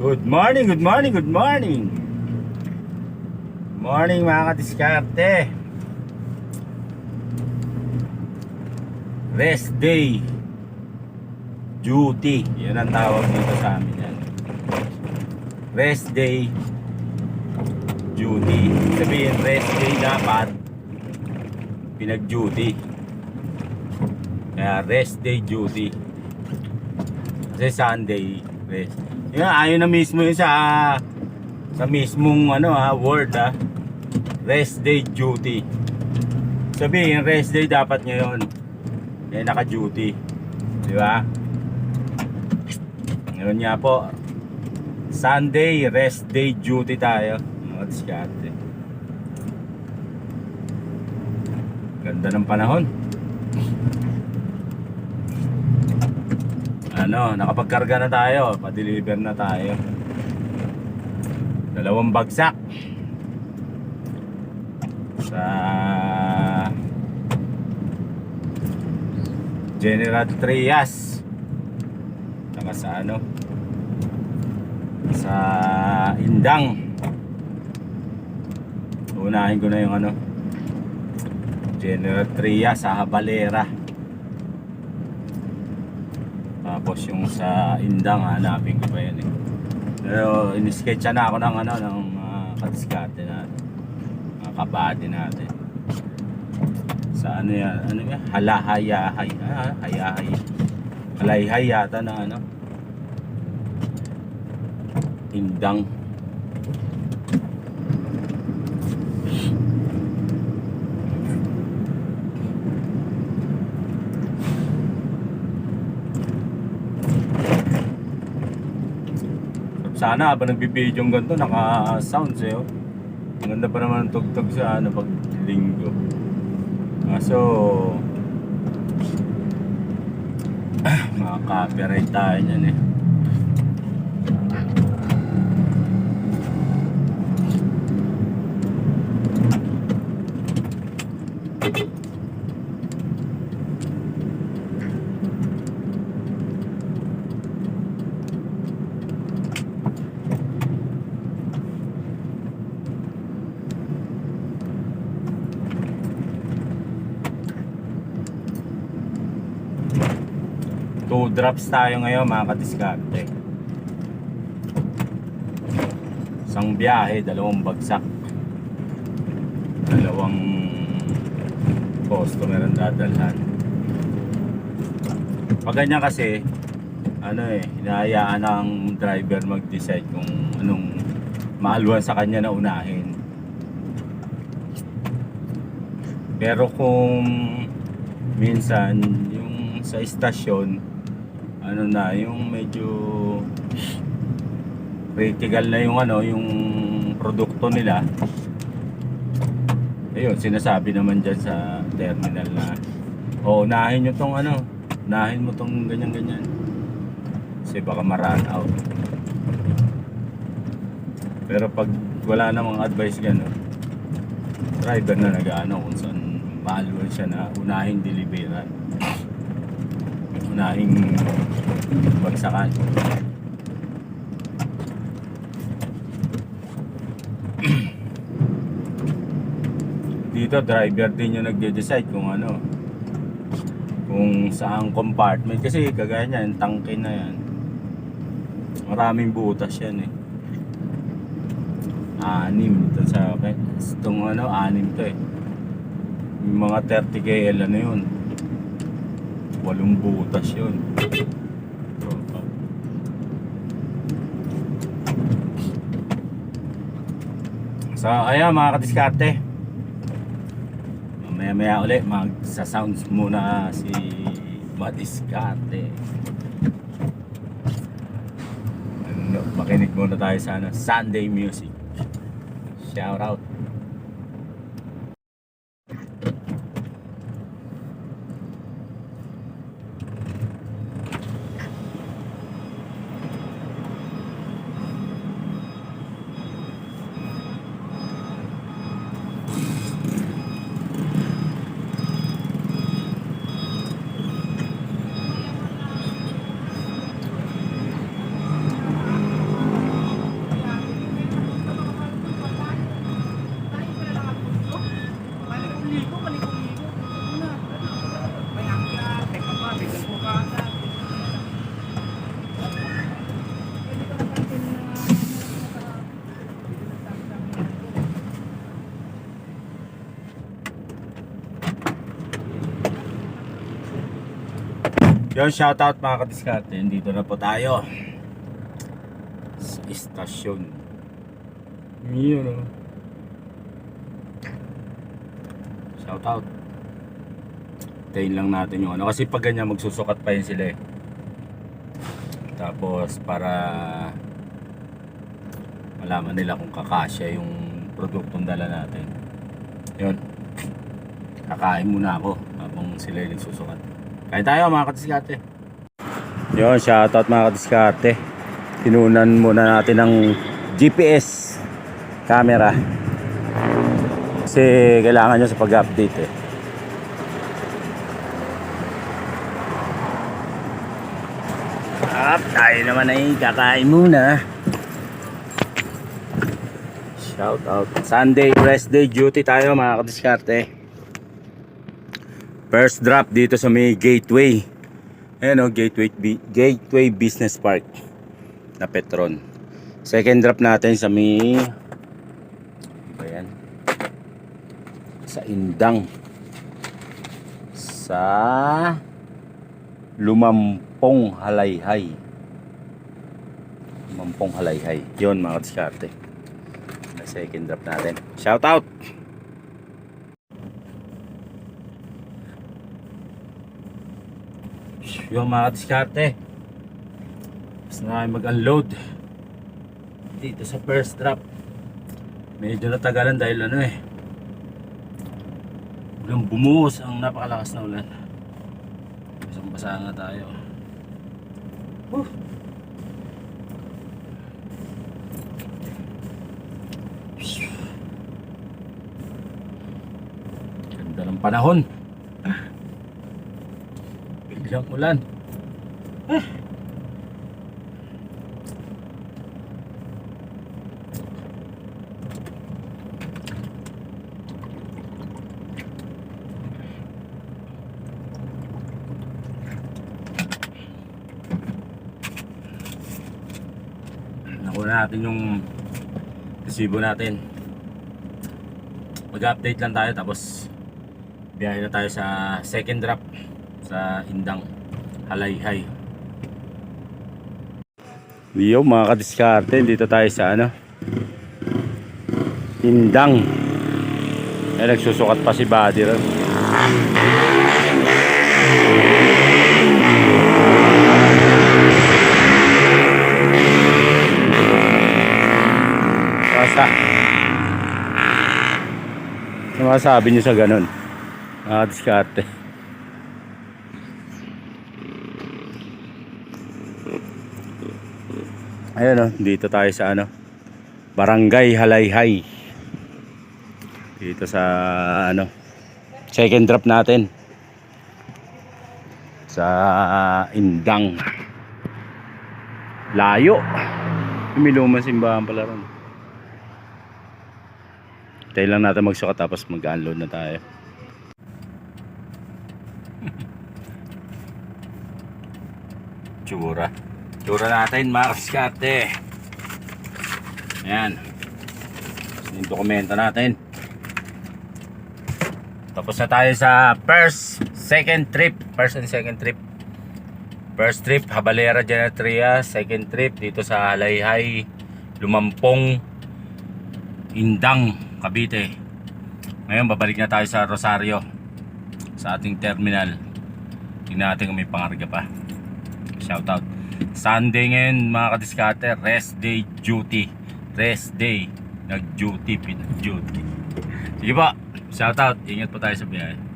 Good morning, good morning, good morning. Morning mga kadiskarte. Rest day. Duty. Yan ang tawag dito sa amin yan. Rest day. Duty. Sabihin, rest day dapat pinag-duty. Kaya rest day duty. Kasi Sunday rest. Yun, ayun na mismo yun sa sa mismong ano ha, word ha. Rest day duty. Sabihin, rest day dapat ngayon. Eh, naka-duty. Di ba? Ngayon nga po. Sunday, rest day duty tayo. Mga diskarte. Ganda ng panahon. Ano, nakapagkarga na tayo. Pa-deliver na tayo. Dalawang bagsak. Sa General Trias. Saka sa ano? Sa Indang. Unahin ko na yung ano. General Trias sa Habalera. Tapos yung sa Indang, hanapin ko pa yan eh. Pero inisketcha na ako ng ano, ng mga kadiskarte natin. Mga kabady natin. Sa ano yan, ano yan? Halahayahay. Ah, hayahay. Halayhay yata na ano. Indang. Sana habang nagbibideo yung ganito, naka-sounds oh. Ang ganda pa naman ng tugtog sa ano, pag linggo. Kaso, mga copyright tayo niyan eh. Two drops tayo ngayon mga kadiskarte. Isang biyahe, dalawang bagsak. Dalawang customer ang dadalhan. Pag ganyan kasi, ano eh, hinahayaan ng driver mag-decide kung anong maaluan sa kanya na unahin. Pero kung minsan yung sa istasyon ano na yung medyo critical na yung ano yung produkto nila. Ayun sinasabi naman dyan sa terminal na o unahin nyo tong ano unahin mo tong ganyan ganyan kasi baka ma-run out. Pero pag wala namang advice gano'n driver na nag-ano kung saan maluwan siya na unahin deliveran unahing bagsakan. Dito driver din yung nagde-decide kung ano. Kung saang compartment. Kasi kagaya niyan tangke na yan. Maraming butas yan eh. Anim ito sa akin. Itong ano anim to eh. Yung mga 30 kl ano yun walong butas yun. So ayan mga kadiskarte. Mamaya maya ulit magsa-sounds muna si Madiskarte. Ano, makinig muna tayo sa ano, Sunday music. Shout out Yung shoutout mga kadiskarte, dito na po tayo. Sa istasyon. Yun o. Shoutout. Tayin lang natin yung ano. Kasi pag ganyan magsusukat pa yun sila eh. Tapos para malaman nila kung kakasya yung produktong dala natin. Yun. Kakain muna ako habang sila yung nagsusukat. Kain tayo mga katiskate. Yun, shoutout mga katiskate. Tinunan muna natin ng GPS camera. Kasi kailangan nyo sa pag-update eh. Up, tayo naman ay kakain muna. Shout out. Sunday rest day duty tayo mga kadiskarte. First drop dito sa may gateway. Ayan o, gateway, Bi- gateway Business Park na Petron. Second drop natin sa may ano ba yan? Sa Indang. Sa Lumampong Halayhay. Lumampong Halayhay. Yun mga kadiskarte. Na second drop natin. Shout out! Yung mga diskarte. Gusto na kayo mag-unload. Dito sa first drop. Medyo natagalan dahil ano eh. Ulang bumuhos ang napakalakas na ulan. Isang basa nga tayo. Whew. Ganda ng panahon. Biglang ulan. Ah. Nakuha natin yung resibo natin. Mag-update lang tayo tapos biyahe na tayo sa second drop sa Indang Halayhay. Yo mga kadiskarte, dito tayo sa ano Indang. Eh nagsusukat pa si Buddy ron. Basta. Ano masasabi niyo sa ganun? Ah, diskarte. Ayun oh, dito tayo sa ano, Barangay Halayhay. Dito sa ano, second drop natin. Sa Indang. Layo. May lumang simbahan pala ron. Tayo lang natin magsukat tapos mag-unload na tayo. Tsura. Tsura natin mga kaskate. Ayan. Yung dokumento natin. Tapos na tayo sa first, second trip. First and second trip. First trip, Habalera Genetria. Second trip, dito sa Halayhay, Lumampong, Indang, Cavite. Ngayon, babalik na tayo sa Rosario. Sa ating terminal. Tingnan natin kung may pangarga pa. Shoutout. Sunday ngayon, mga kadiskate, rest day duty. Rest day. Nag-duty, pinag-duty. Sige po. Shoutout. Ingat po tayo sa biyahe.